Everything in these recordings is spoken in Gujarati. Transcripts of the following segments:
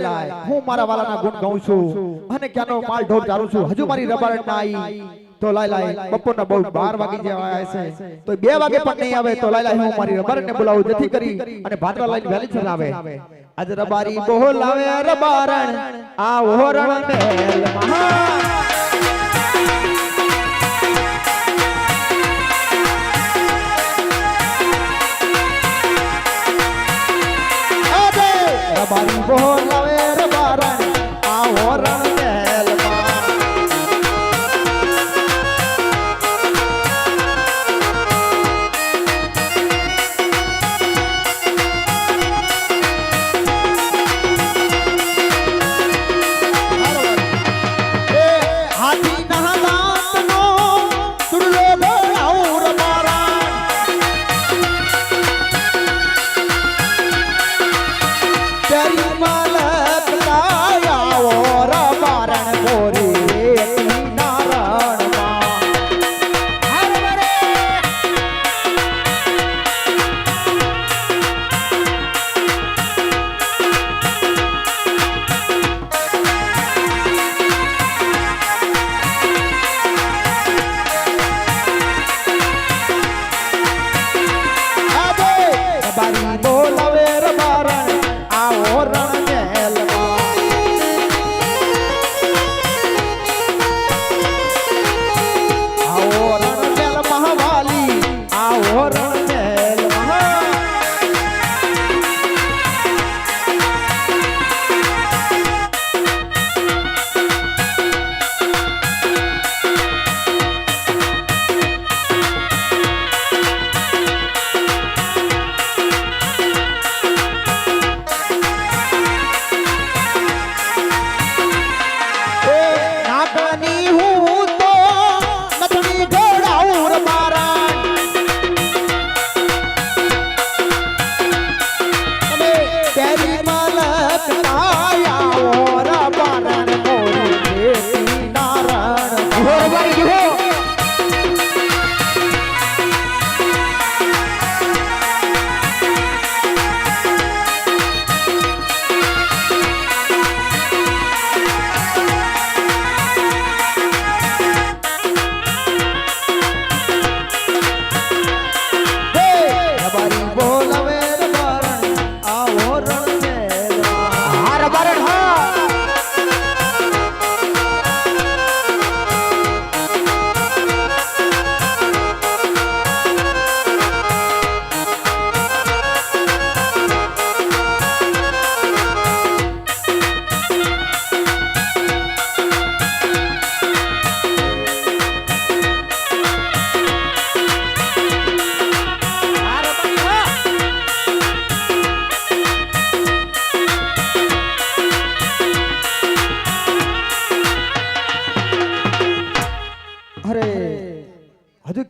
લાય લાય હું મારા વાલાના ગુણ ગાઉં છું. અને ક્યાંનો માલ ઢોર ચારું છું. હજુ મારી રબર ના આવી તો લાય લાય બપોરના બહુ 12 વાગી જેવા છે. તો બે વાગે પણ નહીં આવે તો લાય લાય હું મારી રબારટ ને બોલાવું જેથી કરી અને ભાદરા લાઈન વહેલી ચલાવે આજ રબારી બોલાવે રબારણ આ ઓરણ મેલ મહા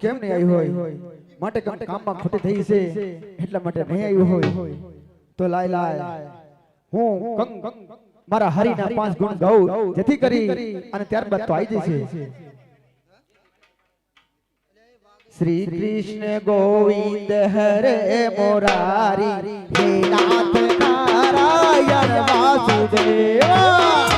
કેમ નહીં આવ્યું હોય? માટે કામમાં ખોટી થઈ છે, એટલા માટે નહીં આવ્યું હોય. તો લાય લાય, હું મારા હરિના પાંચ ગુણ ગાઉં, જેથી કરી અને ત્યારબાદ તો આવી જશે. શ્રી કૃષ્ણ ગોવિંદ હરે મોરારી, હે નાથ નારાયણ વાસુદેવા.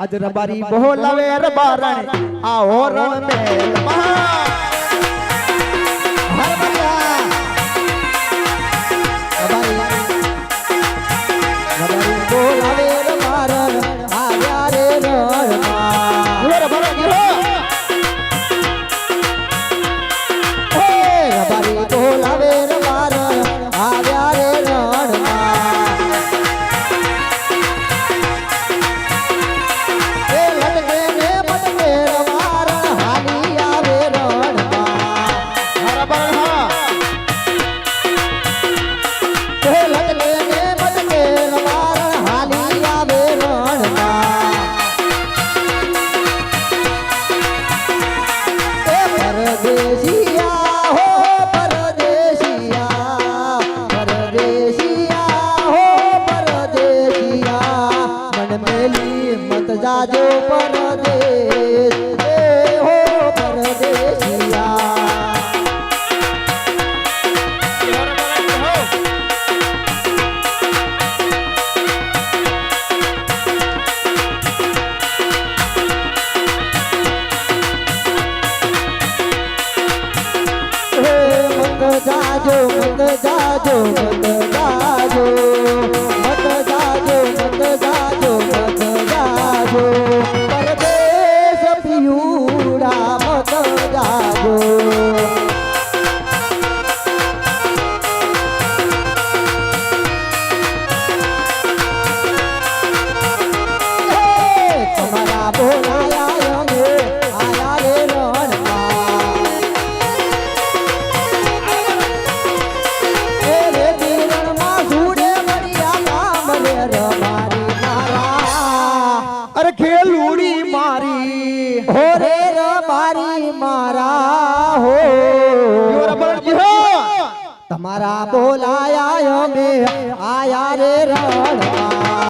આજ રબારી બોલાવે રબારણ. આ ઓરણ મેલ મહા હર જાજો પરદેશ એ હો પરદેશિયા જાજો મત જાજો મત હો રે રમારી મારા હો. તમારા બોલાયા અમે આયા રે રણમાં